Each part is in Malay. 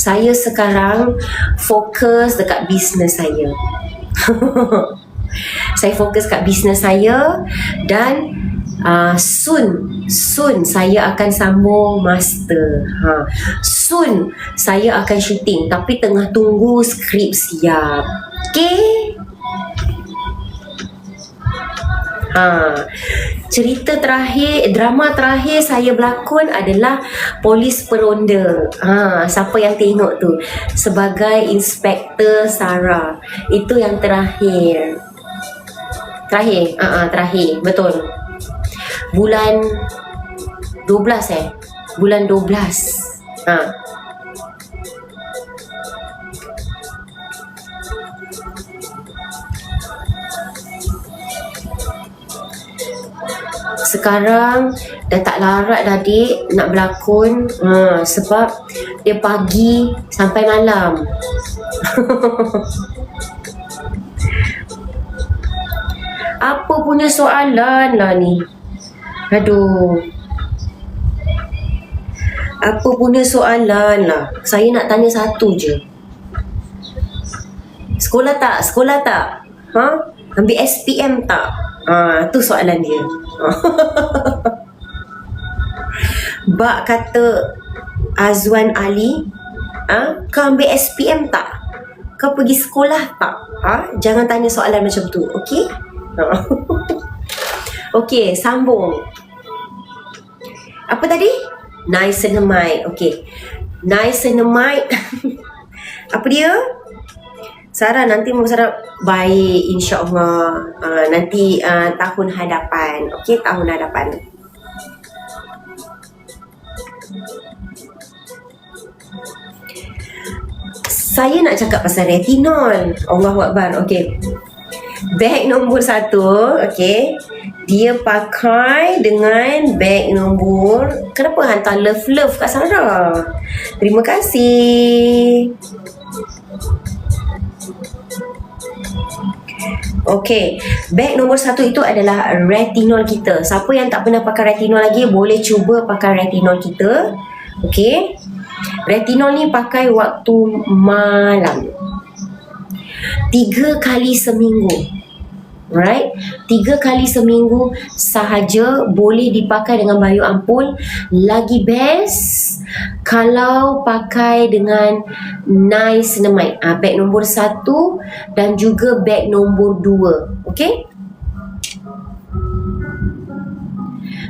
saya sekarang fokus dekat bisnes saya. saya fokus kat bisnes saya dan uh, soon soon saya akan sambung master. Ha. Soon saya akan syuting tapi tengah tunggu skrip siap. Okay? Ha. Cerita terakhir, drama terakhir saya berlakon adalah Polis Peronda. Ha, siapa yang tengok tu? Sebagai Inspektor Sarah. Itu yang terakhir. Terakhir, uh, uh, terakhir, betul. Bulan 12 eh. Bulan 12. Ha. Sekarang dah tak larat dah adik nak berlakon. Ha, sebab dia pagi sampai malam. Apa punya soalan lah ni? Aduh. Apa punya soalan lah? Saya nak tanya satu je. Sekolah tak? Sekolah tak? Ha? Ambil SPM tak? Ha tu soalan dia Bak kata Azwan Ali ha? Kau ambil SPM tak? Kau pergi sekolah tak? Ha? Jangan tanya soalan macam tu Okay? Okay, sambung Apa tadi? Niacinamide Okay Niacinamide Apa dia? Sarah nanti mau Sarah baik insyaAllah. Uh, nanti uh, tahun hadapan. Okey tahun hadapan. Saya nak cakap pasal retinol. Allah Akbar okey. Bag nombor satu okey. Dia pakai dengan bag nombor kenapa hantar love love kat Sarah? Terima kasih Okey, bag nombor satu itu adalah retinol kita. Siapa yang tak pernah pakai retinol lagi boleh cuba pakai retinol kita. Okey. Retinol ni pakai waktu malam. Tiga kali seminggu. Right? Tiga kali seminggu sahaja boleh dipakai dengan bayu ampul. Lagi best kalau pakai dengan niacinamide. Ah, bag nombor satu dan juga bag nombor dua. Okay?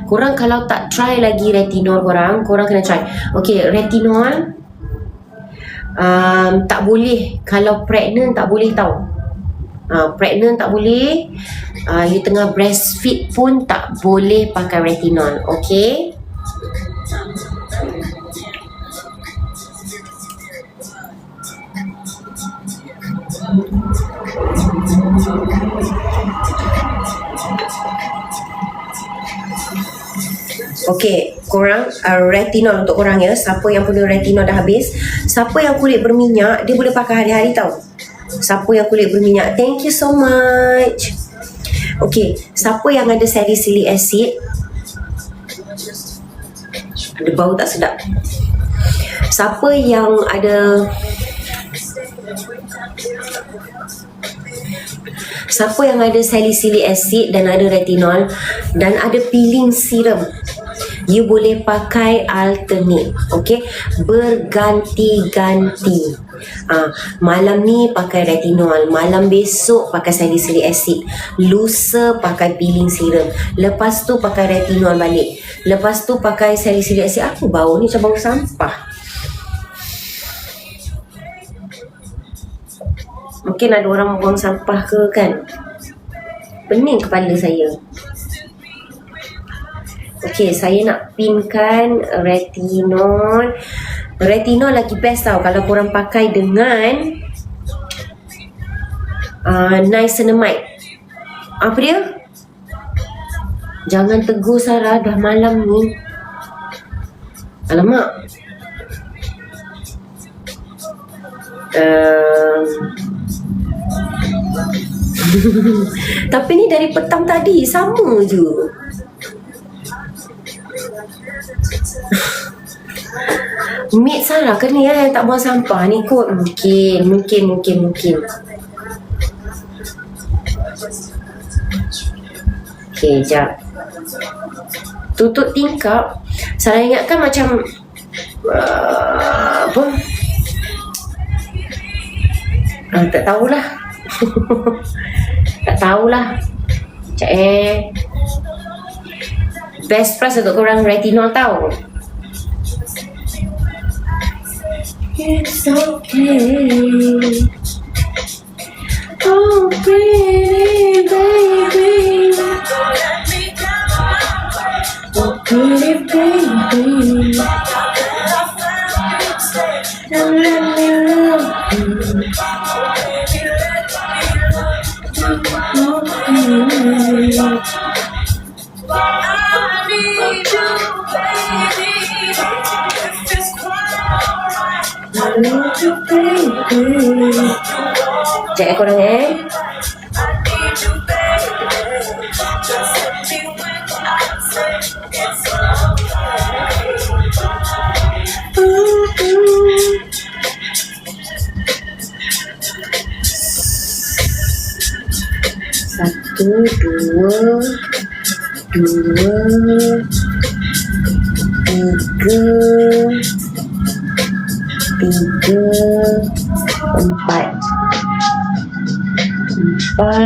Korang kalau tak try lagi retinol korang, korang kena try. Okay, retinol um, tak boleh. Kalau pregnant tak boleh tau uh, pregnant tak boleh uh, you tengah breastfeed pun tak boleh pakai retinol okay Okey, korang uh, retinol untuk korang ya. Siapa yang punya retinol dah habis, siapa yang kulit berminyak, dia boleh pakai hari-hari tau. Siapa yang kulit berminyak? Thank you so much. Okay Siapa yang ada salicylic acid? Ada bau tak sedap? Siapa yang ada Siapa yang ada salicylic acid dan ada retinol dan ada peeling serum? You boleh pakai alternate okay? Berganti-ganti Ah, malam ni pakai retinol, malam besok pakai salicylic acid, lusa pakai peeling serum, lepas tu pakai retinol balik, lepas tu pakai salicylic acid. Aku bau ni macam bau sampah. Mungkin ada orang buang sampah ke kan? Pening kepala saya. Okey, saya nak pinkan retinol. Retinol lagi best tau kalau korang pakai dengan uh, niacinamide. Apa dia? Jangan tegur Sarah dah malam ni. Alamak. Uh, Tapi ni dari petang tadi sama je. Maid Sarah ke ni eh, yang tak buang sampah ni kot. Mungkin, mungkin, mungkin, mungkin. Okay, jap. Tutup tingkap. Saya ingatkan macam uh, apa? Uh, tak tahulah. tak tahulah. Cak eh. Best price untuk korang retinol tau. It's okay. Oh, pretty baby. Oh, pretty baby. Don't let baby. Jangan korang eh. Satu, dua, dua,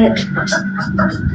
Ed.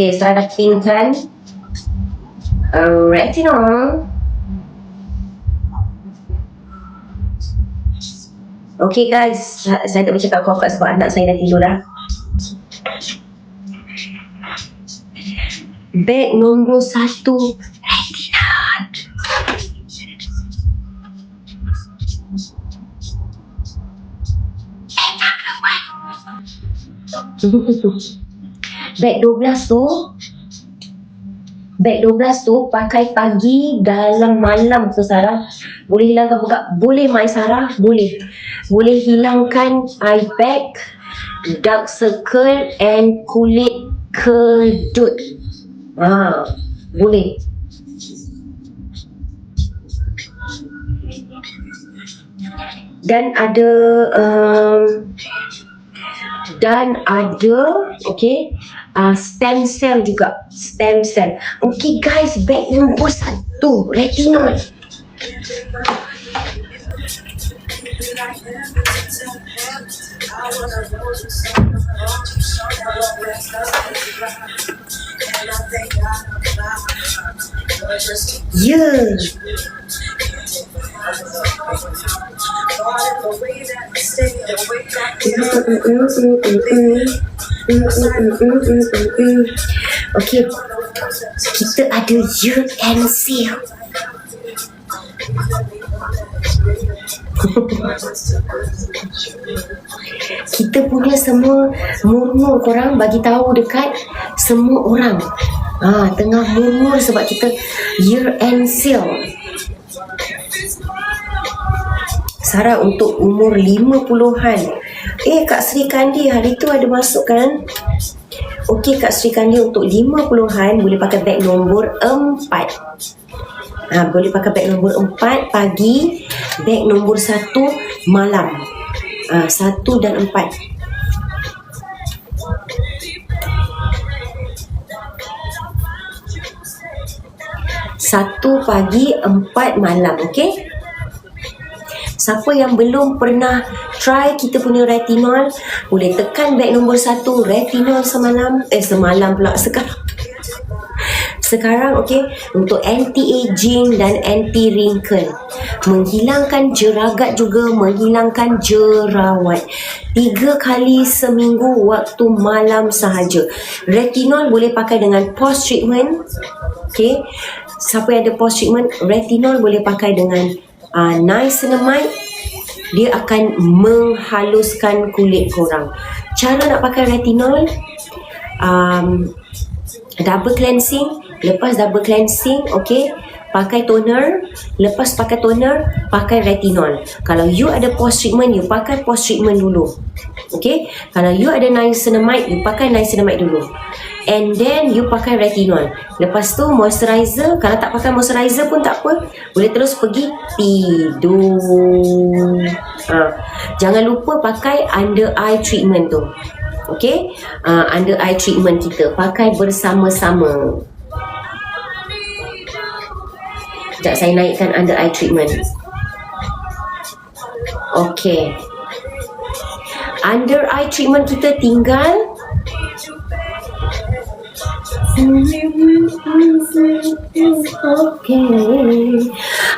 Okay, saya dah pinkan uh, retinol. Okay guys, sa- saya tak boleh cakap apa-apa sebab anak saya dah tidur dah. Beg nombor satu, retinol. Beg 12 tu Beg 12 tu pakai pagi dalam malam tu Sarah. Boleh hilangkan buka Boleh Mai Sarah Boleh. Boleh hilangkan eye bag Dark circle and kulit kedut. Ha, Boleh. Dan ada um, dan ada okay uh, stem cell juga. Stem cell. Okay guys bag nombor satu. Ya yeah. Okay, kita ada year and seal. kita punya semua murmur korang bagi tahu dekat semua orang. Ha, tengah murmur sebab kita year end sale. Sarah untuk umur 50-an. Eh Kak Sri Kandi hari tu ada masuk kan? Okey Kak Sri Kandi untuk 50-an boleh pakai beg nombor 4. Ha, boleh pakai beg nombor 4 pagi, beg nombor 1 malam. Ha, 1 dan 4. Satu pagi, empat malam, okey? Siapa yang belum pernah try kita punya retinol, boleh tekan beg nombor satu, retinol semalam, eh semalam pula, sekarang. Sekarang okey untuk anti-aging dan anti-wrinkle. Menghilangkan jeragat juga menghilangkan jerawat. Tiga kali seminggu waktu malam sahaja. Retinol boleh pakai dengan post treatment. Okey. Siapa yang ada post treatment, retinol boleh pakai dengan uh, niacinamide dia akan menghaluskan kulit korang. Cara nak pakai retinol um, double cleansing, lepas double cleansing, okay, pakai toner, lepas pakai toner, pakai retinol. Kalau you ada post treatment, you pakai post treatment dulu. Okay, kalau you ada niacinamide, you pakai niacinamide dulu and then you pakai retinol. Lepas tu moisturizer, kalau tak pakai moisturizer pun tak apa, boleh terus pergi tidur. Ha. Jangan lupa pakai under eye treatment tu. Okay, uh, under eye treatment kita pakai bersama-sama. Sekejap saya naikkan under eye treatment. Okay. Under eye treatment kita tinggal Okay.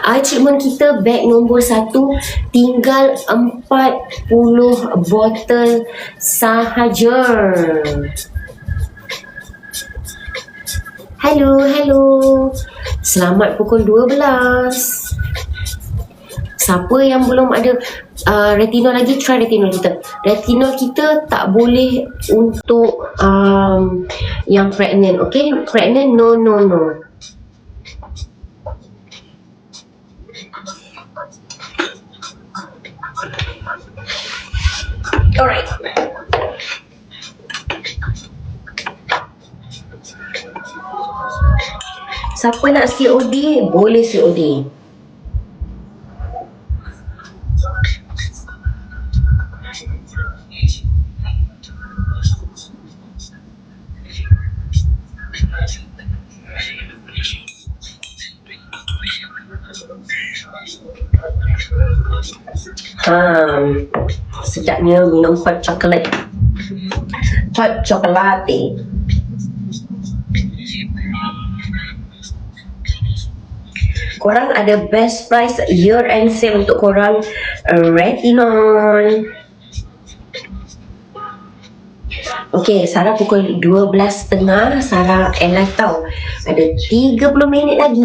Eye treatment kita bag nombor satu tinggal 40 botol sahaja. Hello, hello. Selamat pukul 12. Siapa yang belum ada uh, retinol lagi try retinol kita. Retinol kita tak boleh untuk um, yang pregnant okay? Pregnant no no no. Alright. Siapa nak COD, boleh COD. Hmm, sedapnya minum hot chocolate. Hot chocolate. Korang ada best price year end sale untuk korang uh, retinol. Okay, Sarah pukul 12.30 Sarah live tau Ada 30 minit lagi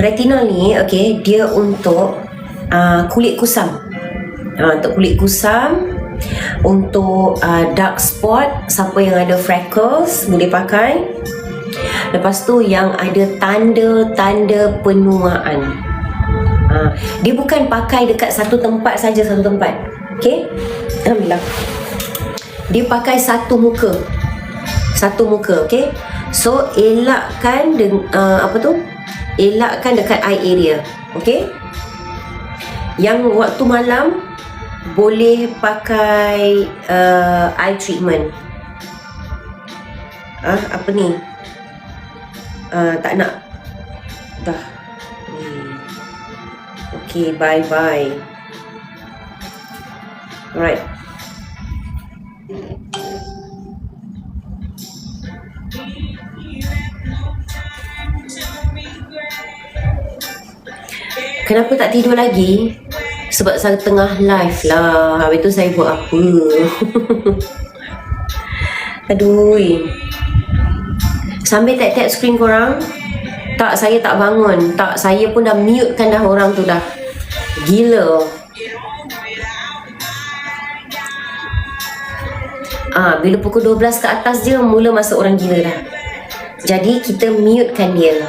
Retinol ni, okay, dia untuk uh, kulit kusam. Uh, untuk kulit kusam, untuk uh, dark spot, siapa yang ada freckles boleh pakai. Lepas tu yang ada tanda-tanda penuaan. Uh, dia bukan pakai dekat satu tempat saja satu tempat. Okay? Alhamdulillah dia pakai satu muka satu muka okey so elakkan dengan uh, apa tu elakkan dekat eye area okey? Yang waktu malam boleh pakai uh, eye treatment. Ah uh, apa ni? Uh, tak nak. Dah. Okay, bye bye. Alright. Kenapa tak tidur lagi? Sebab saya tengah live lah. Habis tu saya buat apa? Aduh. Sambil tap-tap screen korang. Tak, saya tak bangun. Tak, saya pun dah mute kan dah orang tu dah. Gila. Ah, bila pukul 12 ke atas je mula masuk orang gila dah. Jadi kita mute kan dia.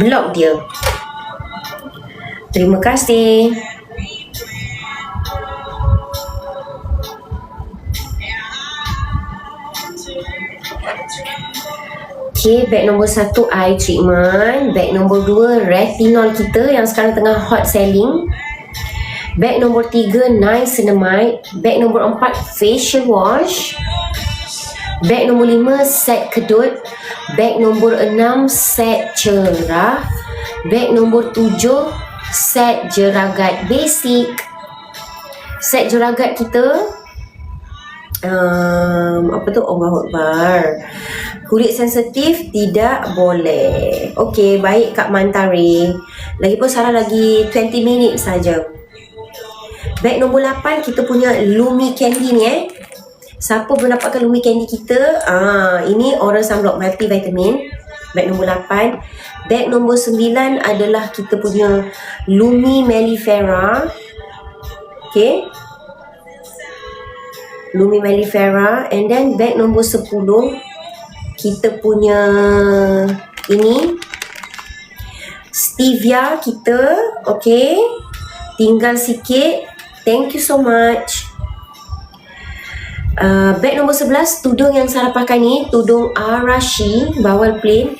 Block dia. Terima kasih. Okay, bag nombor satu eye treatment. Bag nombor dua retinol kita yang sekarang tengah hot selling. Bag nombor tiga niacinamide. Bag nombor empat facial wash. Bag nombor lima set kedut. Bag nombor enam set cerah. Bag nombor tujuh set jeragat basic. Set jeragat kita um, apa tu? Allah Akbar. Kulit sensitif tidak boleh. Ok baik Kak Mantari. Lagipun Sarah lagi 20 minit saja. Bag nombor 8 kita punya Lumi Candy ni eh. Siapa belum dapatkan Lumi Candy kita ah, ini oral sunblock multivitamin bag nombor 8 Bag nombor 9 adalah kita punya Lumi Mellifera. Okay. Lumi Mellifera. And then bag nombor 10 kita punya ini Stevia kita. Okay. Tinggal sikit. Thank you so much. Uh, bag nombor 11 tudung yang Sarah pakai ni tudung Arashi bawal plain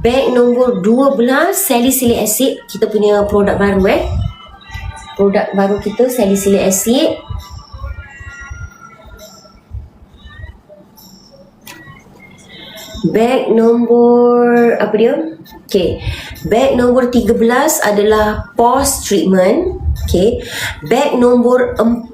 Bag nombor 12 salicylic acid kita punya produk baru eh. Produk baru kita salicylic acid. Bag nombor apa dia? Okay. Bag nombor 13 adalah post treatment. Okay. Bag nombor 14.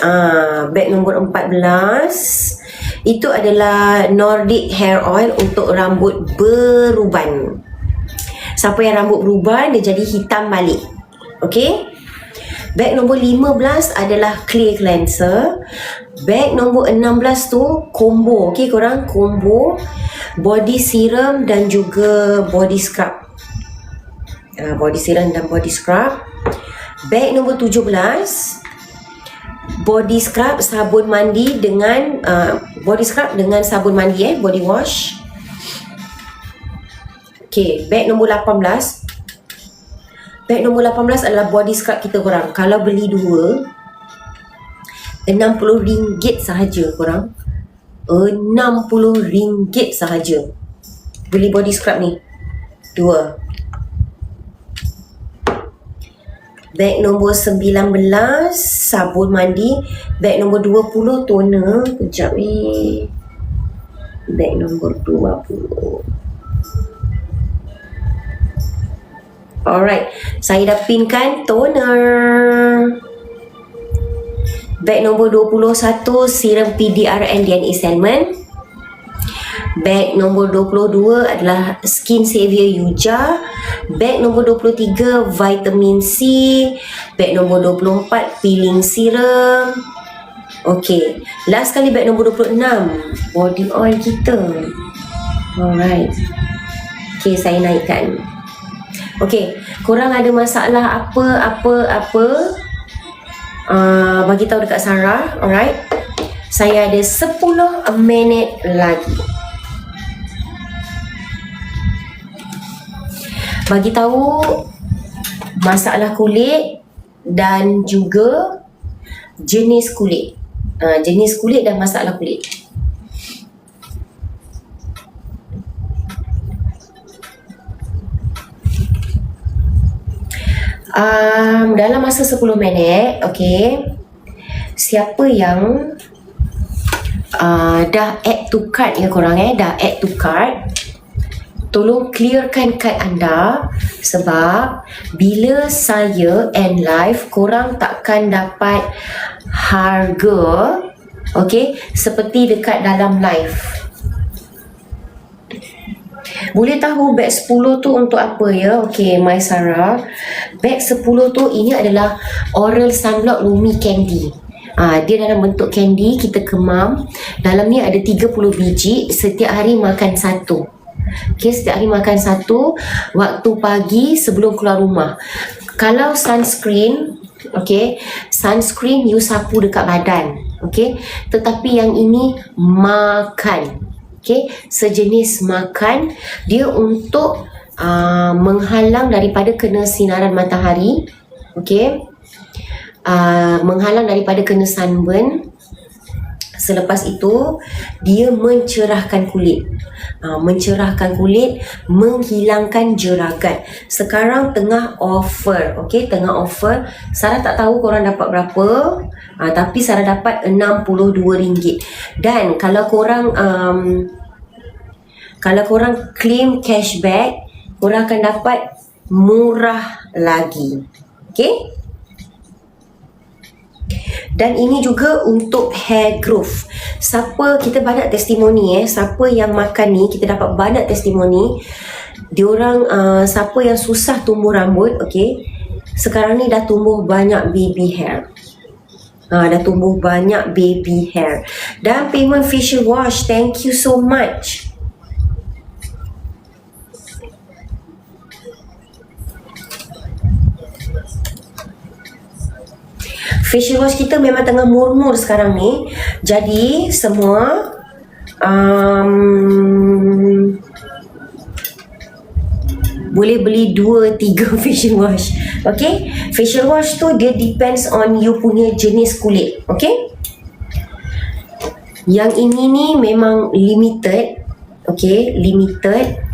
Ah, bag nombor 14 itu adalah Nordic hair oil untuk rambut beruban. Siapa yang rambut beruban dia jadi hitam balik. Okey? Bag nombor 15 adalah clear cleanser. Bag nombor 16 tu combo. Okey korang combo body serum dan juga body scrub. Uh, body serum dan body scrub. Bag nombor 17 body scrub sabun mandi dengan uh, body scrub dengan sabun mandi eh body wash. Okay, bag nombor 18 Bag nombor 18 adalah body scrub kita korang. Kalau beli dua RM60 sahaja korang. RM60 sahaja. Beli body scrub ni. Dua Bag nombor 19 sabun mandi. Bag nombor 20 toner. Kejap ni. Bag nombor 20. Alright, saya dah pinkan toner. Bag nombor 21 serum PDRN DNA Salmon. Bag nombor 22 adalah Skin Savior Yuja. Bag nombor 23 Vitamin C. Bag nombor 24 Peeling Serum. Okay. Last kali bag nombor 26 Body oil kita. Alright. Okay, saya naikkan. Okay, korang ada masalah apa, apa, apa uh, Bagi tahu dekat Sarah Alright Saya ada 10 minit lagi bagi tahu masalah kulit dan juga jenis kulit. Uh, jenis kulit dan masalah kulit. Um, dalam masa 10 minit, okay, siapa yang uh, dah add to cart ya korang eh, dah add to cart, tolong clearkan kad anda sebab bila saya end live korang takkan dapat harga okay, seperti dekat dalam live Boleh tahu beg 10 tu untuk apa ya? Okay, My Sarah. Beg 10 tu ini adalah Oral Sunblock Lumi Candy. Ah, dia dalam bentuk candy, kita kemam. Dalam ni ada 30 biji, setiap hari makan satu. Okay, setiap hari makan satu waktu pagi sebelum keluar rumah. Kalau sunscreen, okay, sunscreen you sapu dekat badan. Okay, tetapi yang ini makan. Okay, sejenis makan dia untuk uh, menghalang daripada kena sinaran matahari. Okay, uh, menghalang daripada kena sunburn. Selepas itu dia mencerahkan kulit. Uh, mencerahkan kulit, menghilangkan jeragat. Sekarang tengah offer, okey, tengah offer. Sarah tak tahu korang dapat berapa, uh, tapi Sarah dapat RM62. Dan kalau korang um, kalau korang claim cashback, korang akan dapat murah lagi. Okay? Dan ini juga untuk hair growth. Siapa kita banyak testimoni eh, siapa yang makan ni kita dapat banyak testimoni. Diorang uh, siapa yang susah tumbuh rambut, okey. Sekarang ni dah tumbuh banyak baby hair. Ha, dah tumbuh banyak baby hair. Dan payment facial wash, thank you so much. Facial wash kita memang tengah murmur sekarang ni. Jadi semua um, boleh beli dua tiga facial wash. Okay facial wash tu dia depends on you punya jenis kulit. Okay yang ini ni memang limited. Okay limited.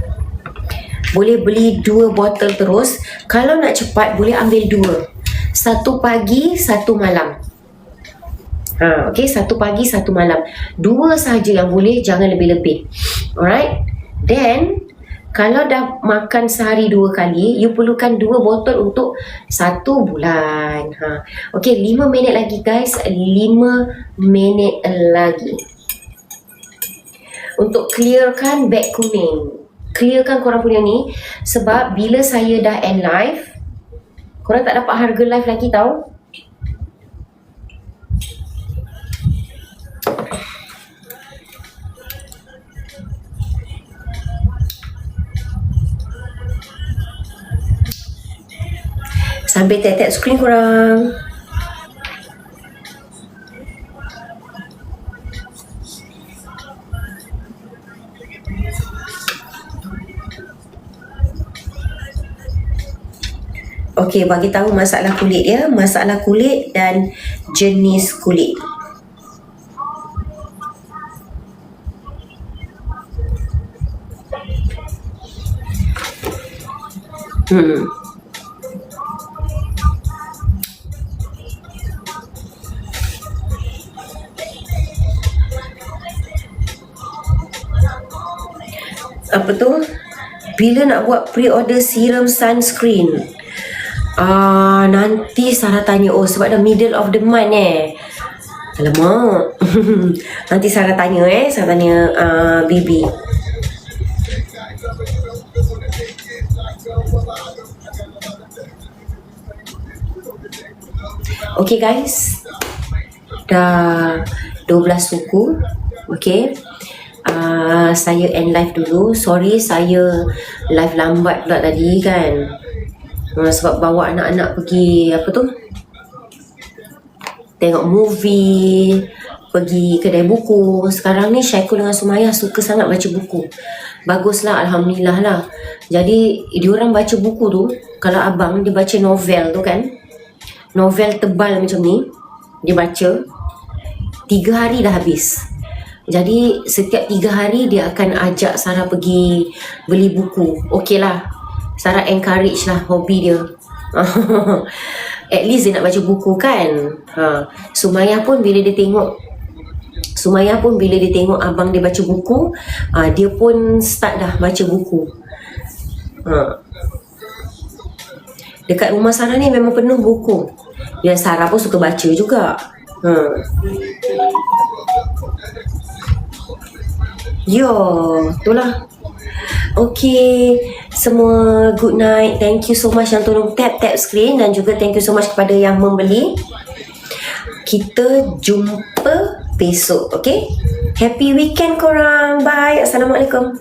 Boleh beli dua botol terus. Kalau nak cepat boleh ambil dua satu pagi, satu malam. Ha, okay, satu pagi, satu malam. Dua sahaja yang boleh, jangan lebih-lebih. Alright? Then, kalau dah makan sehari dua kali, you perlukan dua botol untuk satu bulan. Ha. Okay, lima minit lagi guys. Lima minit lagi. Untuk clearkan beg kuning. Clearkan korang punya ni. Sebab bila saya dah end live, Korang tak dapat harga live lagi tau. Sambil tap-tap screen korang Okey, bagi tahu masalah kulit ya, masalah kulit dan jenis kulit. Hmm. Apa tu? Bila nak buat pre-order serum sunscreen? Ah, nanti Sarah tanya oh sebab dah middle of the month eh. Alamak. nanti Sarah tanya eh, Sarah tanya uh, Bibi. Okay guys. Dah 12 suku. Okay. Uh, saya end live dulu. Sorry saya live lambat pula tadi kan uh, sebab bawa anak-anak pergi apa tu? Tengok movie pergi kedai buku. Sekarang ni Syaikul dengan Sumayah suka sangat baca buku. Baguslah Alhamdulillah lah jadi diorang baca buku tu kalau abang dia baca novel tu kan novel tebal macam ni dia baca tiga hari dah habis. Jadi setiap tiga hari dia akan ajak Sarah pergi beli buku. Okey lah Sarah encourage lah hobi dia at least dia nak baca buku kan ha. Sumayah pun bila dia tengok Sumayah pun bila dia tengok abang dia baca buku uh, dia pun start dah baca buku ha. dekat rumah Sarah ni memang penuh buku dan Sarah pun suka baca juga ha. Yo, itulah Okay, semua good night. Thank you so much yang tolong tap-tap screen dan juga thank you so much kepada yang membeli. Kita jumpa besok, okay? Happy weekend korang. Bye. Assalamualaikum.